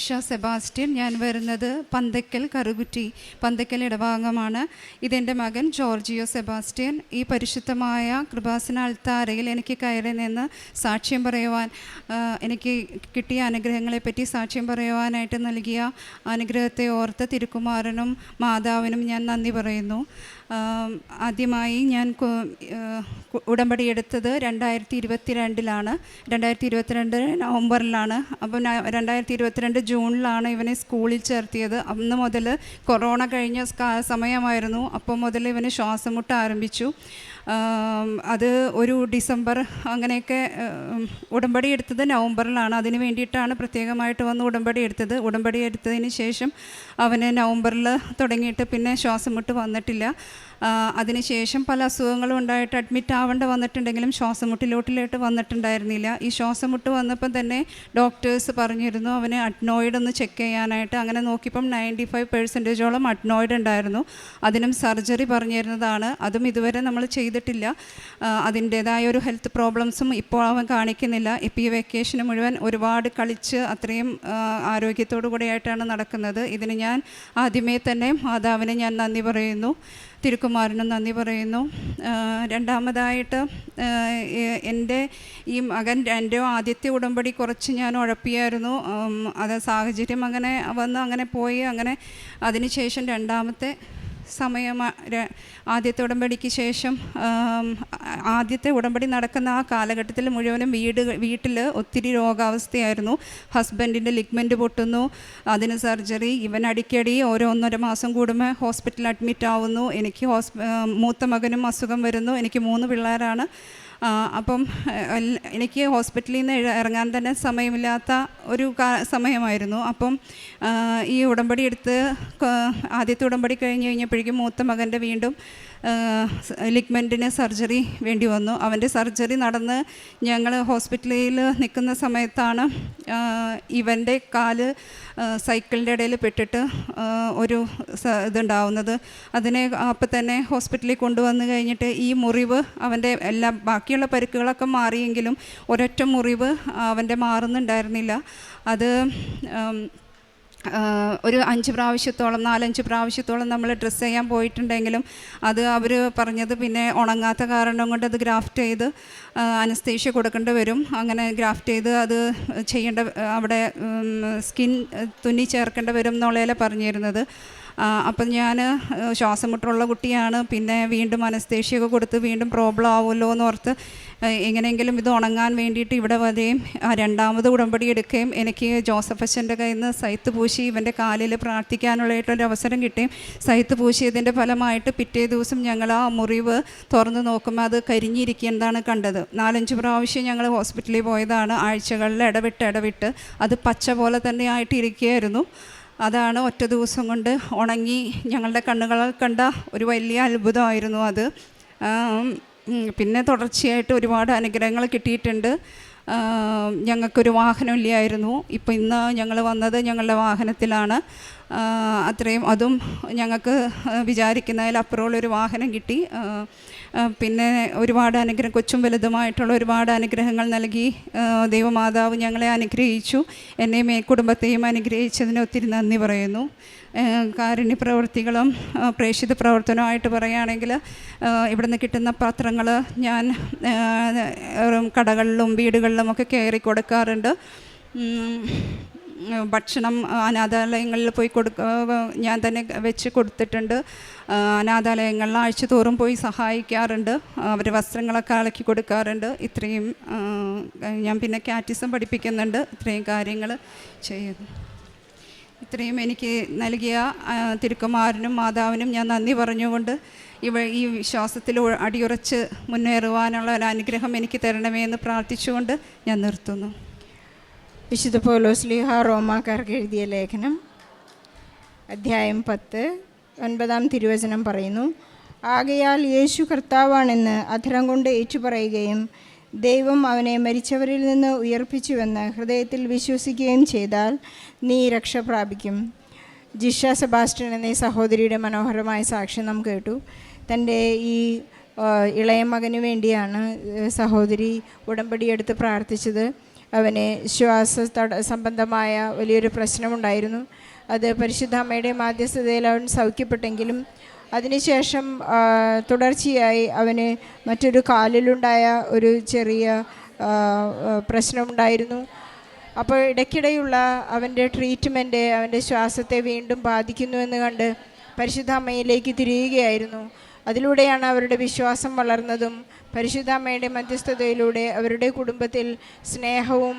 Jisha Sebastian ഞാൻ വരുന്നത് പന്തക്കൽ കറുകുറ്റി പന്തക്കൽ ഇടഭാഗമാണ്. ഇതെന്റെ മകൻ ജോർജിയോ സെബാസ്റ്റ്യൻ ഈ പരിശുദ്ധമായ കൃപാസന അൾത്താരയിൽ എനിക്ക് കയറി നിന്ന് സാക്ഷ്യം പറയുവാൻ എനിക്ക് കിട്ടിയ അനുഗ്രഹങ്ങളെപ്പറ്റി സാക്ഷ്യം പറയുവാനായിട്ട് നൽകിയ അനുഗ്രഹത്തെ ഓർത്ത് തിരുക്കുമാരനും മാതാവിനും ഞാൻ നന്ദി പറയുന്നു. ആദ്യമായി ഞാൻ ഉടമ്പടി എടുത്തത് രണ്ടായിരത്തി ഇരുപത്തിരണ്ടിലാണ് രണ്ടായിരത്തി ഇരുപത്തിരണ്ട് നവംബറിലാണ്. അപ്പം രണ്ടായിരത്തി ഇരുപത്തിരണ്ട് ജൂണിലാണ് ഇവനെ സ്കൂളിൽ ചേർത്തിയത്. അന്ന് മുതൽ കൊറോണ കഴിഞ്ഞ സമയമായിരുന്നു. അപ്പം മുതൽ ഇവന് ശ്വാസം മുട്ട ആരംഭിച്ചു അത് ഒരു ഡിസംബർ അങ്ങനെയൊക്കെ ഉടമ്പടി എടുത്തത് നവംബറിലാണ്. അതിന് വേണ്ടിയിട്ടാണ് പ്രത്യേകമായിട്ട് വന്ന് ഉടമ്പടി എടുത്തത്. ഉടമ്പടി എടുത്തതിന് ശേഷം അവന് നവംബറിൽ തുടങ്ങിയിട്ട് പിന്നെ ശ്വാസം മുട്ട് വന്നിട്ടില്ല. അതിനുശേഷം പല അസുഖങ്ങളും ഉണ്ടായിട്ട് അഡ്മിറ്റ് ആവേണ്ട വന്നിട്ടുണ്ടെങ്കിലും ശ്വാസമുട്ടിലോട്ടിലോട്ട് വന്നിട്ടുണ്ടായിരുന്നില്ല. ഈ ശ്വാസമുട്ട് വന്നപ്പം തന്നെ ഡോക്ടേഴ്സ് പറഞ്ഞിരുന്നു അവന് അഡ്നോയിഡ് ഒന്ന് ചെക്ക് ചെയ്യാനായിട്ട്. അങ്ങനെ നോക്കിയപ്പം നയന്റി ഫൈവ് പെർസെന്റേജോളം അഡ്നോയിഡ് ഉണ്ടായിരുന്നു. അതിനും സർജറി പറഞ്ഞിരുന്നതാണ്. അതും ഇതുവരെ നമ്മൾ ചെയ്തിട്ടില്ല. അതിന്റേതായ ഒരു ഹെൽത്ത് പ്രോബ്ലംസും ഇപ്പോൾ അവൻ കാണിക്കുന്നില്ല. ഇപ്പോൾ ഈ വെക്കേഷന് മുഴുവൻ ഒരുപാട് കളിച്ച് അത്രയും ആരോഗ്യത്തോടു കൂടിയായിട്ടാണ് നടക്കുന്നത്. ഇതിന് ഞാൻ ആദ്യമേ തന്നെ മാതാവിനെ ഞാൻ നന്ദി പറയുന്നു. തിരുക്കുമാരനും നന്ദി പറയുന്നു. രണ്ടാമതായിട്ട് എന്റെ ഈ മകൻ എന്റെ ആദ്യത്തെ ഉടമ്പടി കുറച്ച് ഞാൻ ഉഴപ്പിയായിരുന്നു. അത് സാഹചര്യം അങ്ങനെ വന്ന് അങ്ങനെ പോയി. അങ്ങനെ അതിനുശേഷം രണ്ടാമത്തെ സമയം ആദ്യത്തെ ഉടമ്പടിക്ക് ശേഷം ആദ്യത്തെ ഉടമ്പടി നടക്കുന്ന ആ കാലഘട്ടത്തിൽ മുഴുവനും വീട് വീട്ടിൽ ഒത്തിരി രോഗാവസ്ഥയായിരുന്നു. ഹസ്ബൻഡിന്റെ ലിഗ്മെന്റ് പൊട്ടുന്നു അതിന് സർജറി ഇവൻ അടിക്കടി ഓരോ ഒന്നര മാസം കൂടുമ്പോൾ ഹോസ്പിറ്റലിൽ അഡ്മിറ്റ് ആവുന്നു എനിക്ക് ഹോസ്പി മൂത്ത മകനും അസുഖം വരുന്നു. എനിക്ക് മൂന്ന് പിള്ളേരാണ്. അപ്പം എനിക്ക് ഹോസ്പിറ്റലിൽ നിന്ന് ഇറങ്ങാൻ തന്നെ സമയമില്ലാത്ത ഒരു സമയമായിരുന്നു. അപ്പം ഈ ഉടമ്പടി എടുത്ത് ആദ്യത്തെ ഉടമ്പടി കഴിഞ്ഞ് കഴിഞ്ഞപ്പോഴേക്കും മൂത്ത മകന്റെ വീണ്ടും ലിഗ്മെന്റിന് സർജറി വേണ്ടി വന്നു. അവന്റെ സർജറി നടന്ന് ഞങ്ങൾ ഹോസ്പിറ്റലിൽ നിൽക്കുന്ന സമയത്താണ് ഇവന്റെ കാൽ സൈക്കിളിന്റെ ഇടയിൽ പെട്ടിട്ട് ഒരു ഇതുണ്ടാവുന്നത്. അതിനെ അപ്പം തന്നെ ഹോസ്പിറ്റലിൽ കൊണ്ടുവന്ന് കഴിഞ്ഞിട്ട് ഈ മുറിവ് അവന്റെ എല്ലാ ബാക്കിയുള്ള പരിക്കുകളൊക്കെ മാറിയെങ്കിലും ഒരൊറ്റ മുറിവ് അവന്റെ മാറുന്നുണ്ടായിരുന്നില്ല. അത് ഒരു അഞ്ച് പ്രാവശ്യത്തോളം നാലഞ്ച് പ്രാവശ്യത്തോളം നമ്മൾ ഡ്രസ്സ് ചെയ്യാൻ പോയിട്ടുണ്ടെങ്കിലും അത് അവർ പറഞ്ഞത് പിന്നെ ഉണങ്ങാത്ത കാരണം കൊണ്ട് അത് ഗ്രാഫ്റ്റ് ചെയ്ത് അനസ്തേഷ്യ കൊടുക്കേണ്ടി വരും. അങ്ങനെ ഗ്രാഫ്റ്റ് ചെയ്ത് അത് ചെയ്യേണ്ട അവിടെ സ്കിൻ തുന്നി ചേർക്കേണ്ടി വരും എന്നുള്ളതിലെ പറഞ്ഞിരുന്നത്. അപ്പം ഞാൻ ശ്വാസം മുട്ടുള്ള കുട്ടിയാണ്. പിന്നെ വീണ്ടും അനസ്തേഷ്യൊക്കെ കൊടുത്ത് വീണ്ടും പ്രോബ്ലം ആവുമല്ലോ എന്ന് ഓർത്ത് എങ്ങനെയെങ്കിലും ഇത് ഉണങ്ങാൻ വേണ്ടിയിട്ട് ഇവിടെ വരെയും രണ്ടാമത് ഉടമ്പടി എടുക്കുകയും എനിക്ക് ജോസഫ് അച്ഛന്റെ കയ്യിൽ നിന്ന് സൈത്ത് പൂശി ഇവന്റെ കാലിൽ പ്രാർത്ഥിക്കാനുള്ളതായിട്ടൊരു അവസരം കിട്ടുകയും സൈത്ത് പൂശിയതിന്റെ ഫലമായിട്ട് പിറ്റേ ദിവസം ഞങ്ങൾ ആ മുറിവ് തുറന്ന് നോക്കുമ്പോൾ അത് കരിഞ്ഞിരിക്കുന്നതാണ് കണ്ടത്. നാലഞ്ച് പ്രാവശ്യം ഞങ്ങൾ ഹോസ്പിറ്റലിൽ പോയതാണ്. ആഴ്ചകളിൽ ഇടവിട്ട് ഇടവിട്ട് അത് പച്ച പോലെ തന്നെ ആയിട്ടിരിക്കുകയായിരുന്നു. അതാണ് ഒറ്റ ദിവസം കൊണ്ട് ഉണങ്ങി ഞങ്ങളുടെ കണ്ണുകളിൽ കണ്ട ഒരു വലിയ അത്ഭുതമായിരുന്നു അത്. പിന്നെ തുടർച്ചയായിട്ട് ഒരുപാട് അനുഗ്രഹങ്ങൾ കിട്ടിയിട്ടുണ്ട്. ഞങ്ങൾക്കൊരു വാഹനമില്ലായിരുന്നു. ഇപ്പോൾ ഇന്ന് ഞങ്ങൾ വന്നത് ഞങ്ങളുടെ വാഹനത്തിലാണ്. അത്രയും അതും ഞങ്ങൾക്ക് വിചാരിക്കുന്നതിലപ്പുറമുള്ളൊരു വാഹനം കിട്ടി. പിന്നെ ഒരുപാട് അനുഗ്രഹം കൊച്ചും വലുതുമായിട്ടുള്ള ഒരുപാട് അനുഗ്രഹങ്ങൾ നൽകി. ദൈവമാതാവ് ഞങ്ങളെ അനുഗ്രഹിച്ചു. എന്നെയും കുടുംബത്തെയും അനുഗ്രഹിച്ചതിന് ഒത്തിരി നന്ദി പറയുന്നു. കാരുണ്യ പ്രവൃത്തികളും പ്രേക്ഷിത പ്രവർത്തനമായിട്ട് പറയുകയാണെങ്കിൽ ഇവിടുന്ന് കിട്ടുന്ന പത്രങ്ങൾ ഞാൻ കടകളിലും വീടുകളിലും ഒക്കെ കയറി കൊടുക്കാറുണ്ട്. ഭക്ഷണം അനാഥാലയങ്ങളിൽ പോയി കൊടുക്ക ഞാൻ തന്നെ വെച്ച് കൊടുത്തിട്ടുണ്ട്. അനാഥാലയങ്ങളിൽ ആഴ്ച തോറും പോയി സഹായിക്കാറുണ്ട്. അവർ വസ്ത്രങ്ങളൊക്കെ അലക്കി കൊടുക്കാറുണ്ട്. ഇത്രയും ഞാൻ പിന്നെ കാറ്റിസം പഠിപ്പിക്കുന്നുണ്ട്. ഇത്രയും കാര്യങ്ങൾ ചെയ്യുന്നു. ഇത്രയും എനിക്ക് നൽകിയ തിരുക്കുമാരനും മാതാവിനും ഞാൻ നന്ദി പറഞ്ഞുകൊണ്ട് ഇവ ഈ വിശ്വാസത്തിൽ അടിയുറച്ച് മുന്നേറുവാനുള്ള ഒരു അനുഗ്രഹം എനിക്ക് തരണമേ എന്ന് പ്രാർത്ഥിച്ചുകൊണ്ട് ഞാൻ നിർത്തുന്നു. വിശുദ്ധ പൗലോസ്ലിഹ റോമാക്കാർക്ക് എഴുതിയ ലേഖനം അധ്യായം പത്ത് ഒൻപതാം തിരുവചനം പറയുന്നു ആകയാൽ യേശു കർത്താവാണെന്ന് അധരം കൊണ്ട് ഏറ്റുപറയുകയും ദൈവം അവനെ മരിച്ചവരിൽ നിന്ന് ഉയർപ്പിച്ചുവെന്ന് ഹൃദയത്തിൽ വിശ്വസിക്കുകയും ചെയ്താൽ നീ രക്ഷ പ്രാപിക്കും. ജിഷ സെബാസ്റ്റ്യൻ എന്ന സഹോദരിയുടെ മനോഹരമായ സാക്ഷ്യം നാം കേട്ടു. തന്റെ ഈ ഇളയ മകന് വേണ്ടിയാണ് സഹോദരി ഉടമ്പടിയെടുത്ത് പ്രാർത്ഥിച്ചത്. അവന് ശ്വാസ തട സംബന്ധമായ വലിയൊരു പ്രശ്നമുണ്ടായിരുന്നു. അത് പരിശുദ്ധ അമ്മയുടെ മാധ്യസ്ഥതയിൽ അവൻ സൗഖ്യപ്പെട്ടെങ്കിലും അതിനുശേഷം തുടർച്ചയായി അവന് മറ്റൊരു കാലിലുണ്ടായ ഒരു ചെറിയ പ്രശ്നമുണ്ടായിരുന്നു. അപ്പോൾ ഇടയ്ക്കിടെയുള്ള അവന്റെ ട്രീറ്റ്മെന്റ് അവന്റെ ശ്വാസത്തെ വീണ്ടും ബാധിക്കുന്നു എന്ന് കണ്ട് പരിശുദ്ധ അമ്മയിലേക്ക് തിരിയുകയായിരുന്നു. അതിലൂടെയാണ് അവരുടെ വിശ്വാസം വളർന്നതും പരിശുദ്ധ അമ്മയുടെ മധ്യസ്ഥതയിലൂടെ അവരുടെ കുടുംബത്തിൽ സ്നേഹവും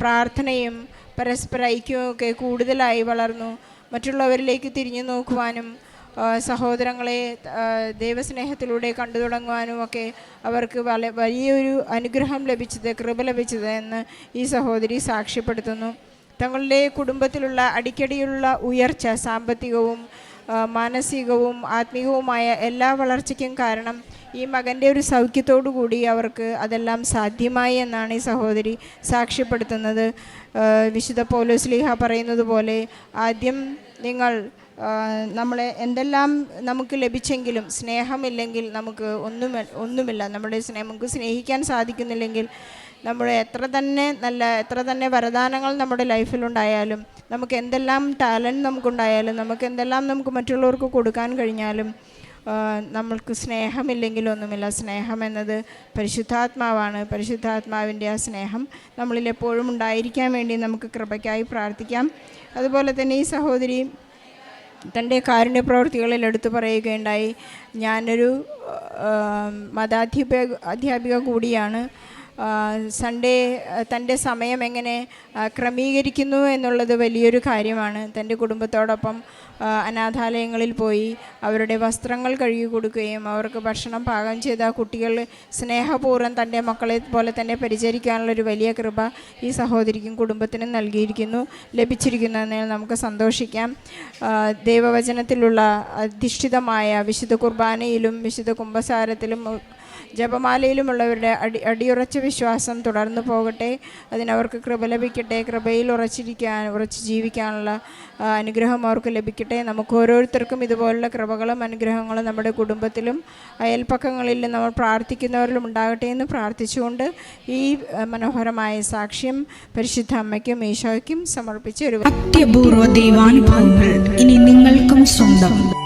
പ്രാർത്ഥനയും പരസ്പര ഐക്യവുമൊക്കെ കൂടുതലായി വളർന്നു. മറ്റുള്ളവരിലേക്ക് തിരിഞ്ഞു നോക്കുവാനും സഹോദരങ്ങളെ ദൈവസ്നേഹത്തിലൂടെ കണ്ടു തുടങ്ങുവാനും ഒക്കെ അവർക്ക് വല വലിയൊരു അനുഗ്രഹം ലഭിച്ചത് കൃപ ലഭിച്ചത് എന്ന് ഈ സഹോദരി സാക്ഷ്യപ്പെടുത്തുന്നു. തങ്ങളുടെ കുടുംബത്തിലുള്ള അടിക്കടിയുള്ള ഉയർച്ച സാമ്പത്തികവും മാനസികവും ആത്മീയവുമായ എല്ലാ വളർച്ചയ്ക്കും കാരണം ഈ മകന്റെ ഒരു സൗഖ്യത്തോടു കൂടി അവർക്ക് അതെല്ലാം സാധ്യമായി എന്നാണ് ഈ സഹോദരി സാക്ഷ്യപ്പെടുത്തുന്നത്. വിശുദ്ധ വിശുദ്ധ പൗലോസ്ലീഹ പറയുന്നത് പോലെ ആദ്യം നിങ്ങൾ നമ്മളെ എന്തെല്ലാം നമുക്ക് ലഭിച്ചെങ്കിലും സ്നേഹമില്ലെങ്കിൽ നമുക്ക് ഒന്നും ഒന്നുമില്ല. നമ്മുടെ സ്നേഹം നമുക്ക് സ്നേഹിക്കാൻ സാധിക്കുന്നില്ലെങ്കിൽ നമ്മുടെ എത്ര തന്നെ നല്ല എത്ര തന്നെ വരദാനങ്ങൾ നമ്മുടെ ലൈഫിലുണ്ടായാലും നമുക്ക് എന്തെല്ലാം ടാലന്റ് നമുക്കുണ്ടായാലും നമുക്ക് എന്തെല്ലാം നമുക്ക് മറ്റുള്ളവർക്ക് കൊടുക്കാൻ കഴിഞ്ഞാലും നമ്മൾക്ക് സ്നേഹമില്ലെങ്കിലൊന്നുമില്ല സ്നേഹം എന്നത് പരിശുദ്ധാത്മാവാണ്. പരിശുദ്ധാത്മാവിന്റെ ആ സ്നേഹം നമ്മളിൽ എപ്പോഴും ഉണ്ടായിരിക്കാൻ വേണ്ടി നമുക്ക് കൃപയ്ക്കായി പ്രാർത്ഥിക്കാം. അതുപോലെ തന്നെ ഈ സഹോദരി തന്റെ കാരുണ്യ പ്രവർത്തികളിൽ എടുത്തു പറയുകയുണ്ടായി. ഞാനൊരു മതാധ്യാപ അധ്യാപിക കൂടിയാണ്. സൺഡേ തന്റെ സമയം എങ്ങനെ ക്രമീകരിക്കുന്നു എന്നുള്ളത് വലിയൊരു കാര്യമാണ്. തന്റെ കുടുംബത്തോടൊപ്പം അനാഥാലയങ്ങളിൽ പോയി അവരുടെ വസ്ത്രങ്ങൾ കഴുകി കൊടുക്കുകയും അവർക്ക് ഭക്ഷണം പാകം ചെയ്ത കുട്ടികൾ സ്നേഹപൂർവം തന്റെ മക്കളെ പോലെ തന്നെ പരിചരിക്കാനുള്ളൊരു വലിയ കൃപ ഈ സഹോദരിക്കും കുടുംബത്തിനും നൽകിയിരിക്കുന്നു. ലഭിച്ചിരിക്കുന്നു എന്നതിൽ നമുക്ക് സന്തോഷിക്കാം. ദൈവവചനത്തിലുള്ള അധിഷ്ഠിതമായ വിശുദ്ധ കുർബാനയിലും വിശുദ്ധ കുംഭസാരത്തിലും ജപമാലയിലുമുള്ളവരുടെ അടി അടിയുറച്ച വിശ്വാസം തുടർന്നു പോകട്ടെ. അതിനവർക്ക് കൃപ ലഭിക്കട്ടെ. കൃപയിൽ ഉറച്ചിരിക്കാൻ ഉറച്ച് ജീവിക്കാനുള്ള അനുഗ്രഹം അവർക്ക് ലഭിക്കട്ടെ. നമുക്ക് ഓരോരുത്തർക്കും ഇതുപോലുള്ള കൃപകളും അനുഗ്രഹങ്ങളും നമ്മുടെ കുടുംബത്തിലും അയൽപ്പക്കങ്ങളിലും നമ്മൾ പ്രാർത്ഥിക്കുന്നവരിലും ഉണ്ടാകട്ടെ എന്ന് പ്രാർത്ഥിച്ചുകൊണ്ട് ഈ മനോഹരമായ സാക്ഷ്യം പരിശുദ്ധ അമ്മയ്ക്കും ഈശോയ്ക്കും സമർപ്പിച്ച് ഒരു അത്യപൂർവ ദൈവാനുഭവങ്ങൾ ഇനി നിങ്ങൾക്കും സ്വന്തം.